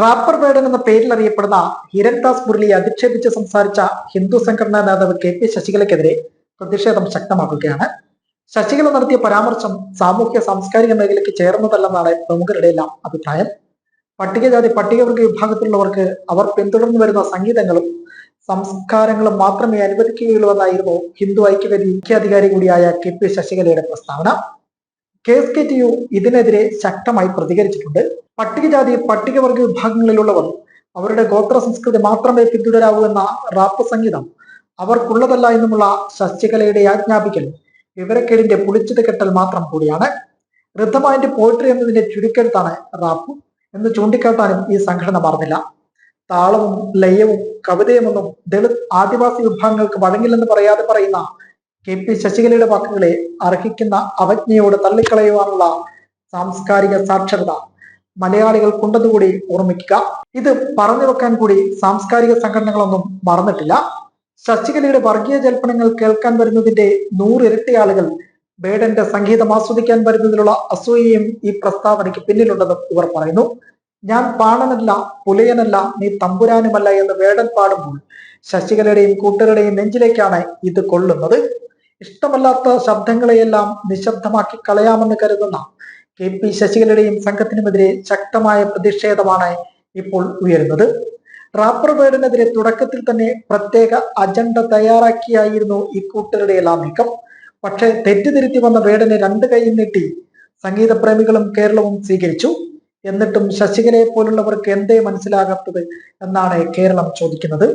Wrapper വേടൻ എന്ന പേരിൽ അറിയപ്പെടുന്ന ഹിരൺദാസ് മുരളിയെ അധിക്ഷേപിച്ച് സംസാരിച്ച ഹിന്ദു സംഘടനാ നേതാവ് കെ പി ശശികലയ്ക്കെതിരെ പ്രതിഷേധം ശക്തമാക്കുകയാണ്. ശശികല നടത്തിയ പരാമർശം സാമൂഹ്യ സാംസ്കാരിക മേഖലയ്ക്ക് ചേർന്നതല്ലെന്നാണ് പ്രമുഖരുടെ എല്ലാം അഭിപ്രായം. പട്ടികജാതി പട്ടികവർഗ വിഭാഗത്തിലുള്ളവർക്ക് അവർ പിന്തുടർന്നു വരുന്ന സംഗീതങ്ങളും സംസ്കാരങ്ങളും മാത്രമേ അനുവദിക്കുകയുള്ളൂ എന്നായിരുന്നു ഹിന്ദു ഐക്യവേദി മുഖ്യാധികാരി കൂടിയായ കെ പി ശശികലയുടെ പ്രസ്താവന. K S K T U ഇതിനെതിരെ ശക്തമായി പ്രതികരിച്ചിട്ടുണ്ട്. പട്ടികജാതി പട്ടികവർഗ വിഭാഗങ്ങളിലുള്ളവർ അവരുടെ ഗോത്ര സംസ്കൃതി മാത്രമേ പിന്തുടരാവൂ എന്ന റാപ്പ് സംഗീതം അവർക്കുള്ളതല്ല എന്നുമുള്ള ശശികലയുടെ ആജ്ഞാപിക്കൽ വിവരക്കേടിന്റെ പുളിച്ചത് കെട്ടൽ മാത്രം കൂടിയാണ്. ഋദ്ധമായിട്ട് പോയിട്രി എന്നതിന്റെ ചുരുക്കെടുത്താണ് റാപ്പ് എന്ന് ചൂണ്ടിക്കാട്ടാനും ഈ സംഘടന മറന്നില്ല. താളവും ലയവും കവിതയുമൊന്നും ദളിത് ആദിവാസി വിഭാഗങ്ങൾക്ക് വഴങ്ങില്ലെന്ന് പറയാതെ പറയുന്ന കെ പി ശശികലയുടെ വാക്കുകളെ അർഹിക്കുന്ന അവജ്ഞയോട് തള്ളിക്കളയുവാനുള്ള സാംസ്കാരിക സാക്ഷരത മലയാളികൾക്കുണ്ടെന്നുകൂടി ഓർമ്മിക്കുക. ഇത് പറഞ്ഞു വെക്കാൻ കൂടി സാംസ്കാരിക സംഘടനകളൊന്നും മറന്നിട്ടില്ല. ശശികലയുടെ വർഗീയ ജൽപ്പനങ്ങൾ കേൾക്കാൻ വരുന്നതിന്റെ നൂറിരട്ടി ആളുകൾ ബേഡന്റെ സംഗീതം ആസ്വദിക്കാൻ വരുന്നതിലുള്ള അസൂയയും ഈ പ്രസ്താവനയ്ക്ക് പിന്നിലുണ്ടെന്നും ഇവർ പറയുന്നു. ഞാൻ പാണനല്ല പുലയനല്ല നീ തമ്പുരാനുമല്ല എന്ന് വേടൻ പാടുമ്പോൾ ശശികലയുടെയും കൂട്ടരുടെയും നെഞ്ചിലേക്കാണ് ഇത് കൊള്ളുന്നത്. ഇഷ്ടമല്ലാത്ത ശബ്ദങ്ങളെയെല്ലാം നിശബ്ദമാക്കി കളയാമെന്ന് കരുതുന്ന കെ പി ശശികലയുടെയും സംഘത്തിനുമെതിരെ ശക്തമായ പ്രതിഷേധമാണ് ഇപ്പോൾ ഉയരുന്നത്. റാപ്പർ വേർഡിനെതിരെ തുടക്കത്തിൽ തന്നെ പ്രത്യേക അജണ്ട തയ്യാറാക്കിയായിരുന്നു ഇക്കൂട്ടരുടെ കൂട്ടരുടെ എല്ലാം നീക്കം പക്ഷേ തെറ്റിതിരുത്തി വന്ന വേടനെ രണ്ട് കൈയും നീട്ടി സംഗീതപ്രേമികളും കേരളവും സ്വീകരിച്ചു. എന്നിട്ടും ശശികലയെ പോലുള്ളവർക്ക് എന്തേ മനസ്സിലാകാത്തത് എന്നാണ് കേരളം ചോദിക്കുന്നത്.